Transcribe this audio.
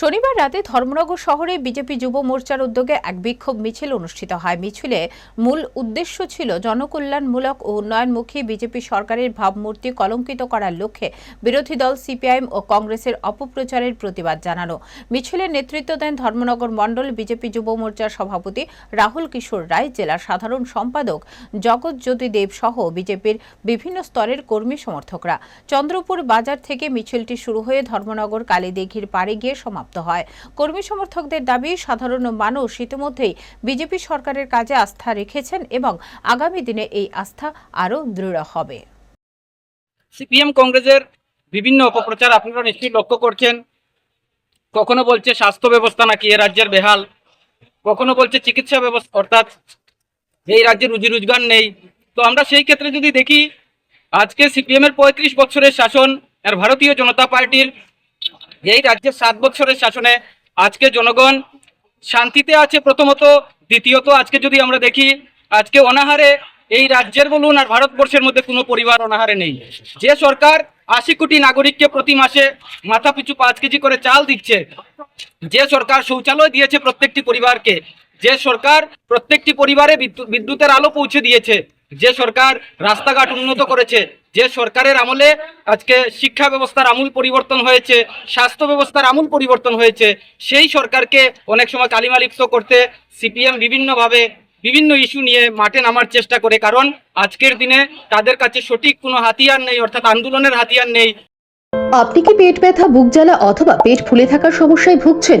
শনিবার রাতে ধর্মনগর শহরে বিজেপি যুব মোর্চার উদ্যোগে এক বিক্ষোভ মিছিল অনুষ্ঠিত হয়। মিছিলে মূল উদ্দেশ্য ছিল জনকল্যাণমূলক ও উন্নয়নমুখী বিজেপি সরকারের ভাবমূর্তি কলঙ্কিত করার লক্ষ্যে বিরোধী দল সিপিআইএম ও কংগ্রেসের অপপ্রচারের প্রতিবাদ জানানো। মিছিলের নেতৃত্ব দেন ধর্মনগর মণ্ডল বিজেপি যুব মোর্চার সভাপতি রাহুল কিশোর রায়, জেলার সাধারণ সম্পাদক জগৎজ্যোতি দেব সহ বিজেপির বিভিন্ন স্তরের কর্মী সমর্থকরা। চন্দ্রপুর বাজার থেকে মিছিলটি শুরু হয়ে ধর্মনগর কালীদিঘির পাড়ে গিয়ে সমাপ্ত। হয়। কর্মী সমর্থকদের দাবি, সাধারণ মানুষ ইতিমধ্যেই বিজেপি সরকারের কাজে আস্থা রেখেছেন এবং আগামী দিনে এই আস্থা আরও দৃঢ় হবে। সিপিএম কংগ্রেসের বিভিন্ন অপপ্রচার আপনারা নিশ্চয়ই লক্ষ্য করছেন। কখনো বলছে স্বাস্থ্য ব্যবস্থা নাকি এ রাজ্যের বেহাল। কখনো বলছে চিকিৎসা ব্যবস্থা, অর্থাৎ এই রাজ্যে রুজি রোজগার নেই। তো আমরা সেই ক্ষেত্রে যদি দেখি, আজকে সিপিএম এর পঁয়ত্রিশ বছরের শাসন আর ভারতীয় জনতা পার্টির এই রাজ্যের সাত বছরের শাসনে আজকে জনগণ শান্তিতে আছে প্রথমত, দ্বিতীয়ত আজকে যদি আমরা দেখি, আজকে অনাহারে এই রাজ্যের বলুন আর ভারতবর্ষের মধ্যে কোনো পরিবার অনাহারে নেই। যে সরকার আশি কোটি নাগরিককে প্রতি মাসে মাথা পিছু পাঁচ কেজি করে চাল দিচ্ছে, যে সরকার শৌচালয় দিয়েছে প্রত্যেকটি পরিবারকে, যে সরকার প্রত্যেকটি পরিবারে বিদ্যুতের আলো পৌঁছে দিয়েছে, যে সরকার রাস্তাঘাট উন্নত করেছে যে সরকারের আমলে আজকে শিক্ষা ব্যবস্থার আমূল পরিবর্তন হয়েছে, স্বাস্থ্য ব্যবস্থার আমূল পরিবর্তন হয়েছে, সেই সরকারকে অনেক সময় কালিমালিপ্ত করতে সিপিএম বিভিন্নভাবে বিভিন্ন ইস্যু নিয়ে মাঠে নামার চেষ্টা করে, কারণ আজকের দিনে তাদের কাছে সঠিক কোনো হাতিয়ার নেই, অর্থাৎ আন্দোলনের হাতিয়ার নেই। আপনি কি পেট ব্যথা, বুক জ্বালা অথবা পেট ফুলে থাকার সমস্যায় ভুগছেন?